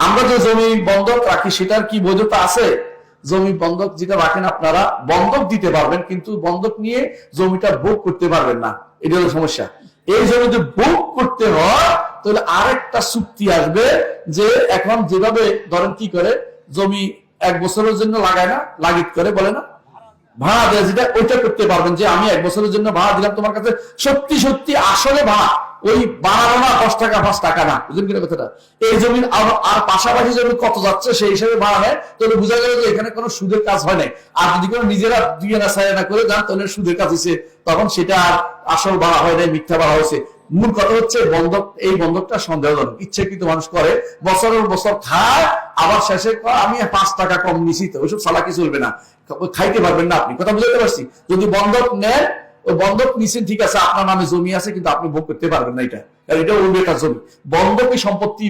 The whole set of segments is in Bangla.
আমরা যে জমি বন্ধক রাখি, সেটার কি বৈধতা আছে? জমি বন্ধক যেটা রাখেন আপনারা, বন্ধক দিতে পারবেন, কিন্তু বন্ধক নিয়ে জমিটা ভোগ করতে পারবেন না। এটা হলো সমস্যা। এই জমি যদি ভোগ করতে হয়, তাহলে আরেকটা চুক্তি আসবে যে এখন যেভাবে, ধরেন কি করে, জমি এক বছরের জন্য লাগায় না, লাগিত করে, বলে না? ভাড়া দেয় যেটা, ওইটা করতে পারবেন যে আমি এক বছরের জন্য ভাড়া দিলাম, তোমার কাছে সত্যি সত্যি আসলে ভাড়া। ওই বাড়ানো না দশ টাকা, পাঁচ টাকা না। বুঝলেন কিনা কথাটা? এই জমির আর- পাশাপাশি জমি কত যাচ্ছে, সেই হিসাবে ভাড়া নেয় তাহলে বোঝা গেল যে এখানে কোনো সুদের কাজ হয় নাই। আর যদি কোনো নিজেরা দুই আনা ছয় আনা করে যান তাহলে সুদের কাজ হয়েছে। তখন সেটা আর আসল ভাড়া হয় নাই, মিথ্যা ভাড়া হয়েছে। মূল কথা হচ্ছে, বন্ধক এই বন্ধকটা সন্দেহজনক। ইচ্ছাকৃত মানুষ করে বছরের বছর খায়, আবার শেষে আমি পাঁচ টাকা কম নিছি তো, ওইসব চালাকি চলবে না। খাইতে পারবেন না আপনি। কথা বুঝতে পারছি? যদি বন্ধক নেন ওই বন্ধক নিছেন, ঠিক আছে, আপনার নামে জমি আছে, কিন্তু আপনি ভোগ করতে পারবেন না এটা। এটা ওই বেকার জমি। বন্ধকি সম্পত্তি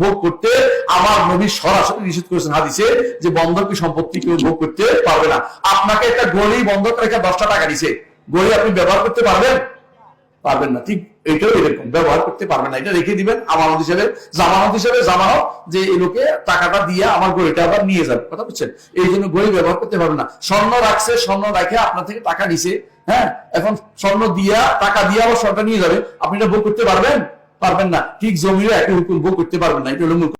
ভোগ করতে আমার নবী সরাসরি নিষেধ করেছেন হাদিসে যে বন্ধকি সম্পত্তি কেউ ভোগ করতে পারবে না। আপনাকে একটা গড়ি বন্ধক রেখে দশটা টাকা দিছে। গড়ি আপনি ব্যবহার করতে পারবেন? পারবেন না। ঠিক এটাও এরকম। ব্যবহার করতে পারবেন না। এটা রেখে দিবেন আমানত হিসেবে, জামানত হিসেবে, জামানত যে এই লোকে টাকাটা দিয়ে আমার গড়িটা আবার নিয়ে যাবে। কথা বুঝছেন? এই জন্য গড়ি ব্যবহার করতে পারবেন না। স্বর্ণ রাখছে, স্বর্ণ রাখে আপনার থেকে টাকা নিছে। হ্যাঁ এখন স্বর্ণ দিয়া, টাকা দিয়ে আবার স্বর্ণটা নিয়ে যাবে। আপনি এটা ভোগ করতে পারবেন? পারবেন না। ঠিক জমিও একই হুকুম ভোগ করতে পারবেন না। এটা হলো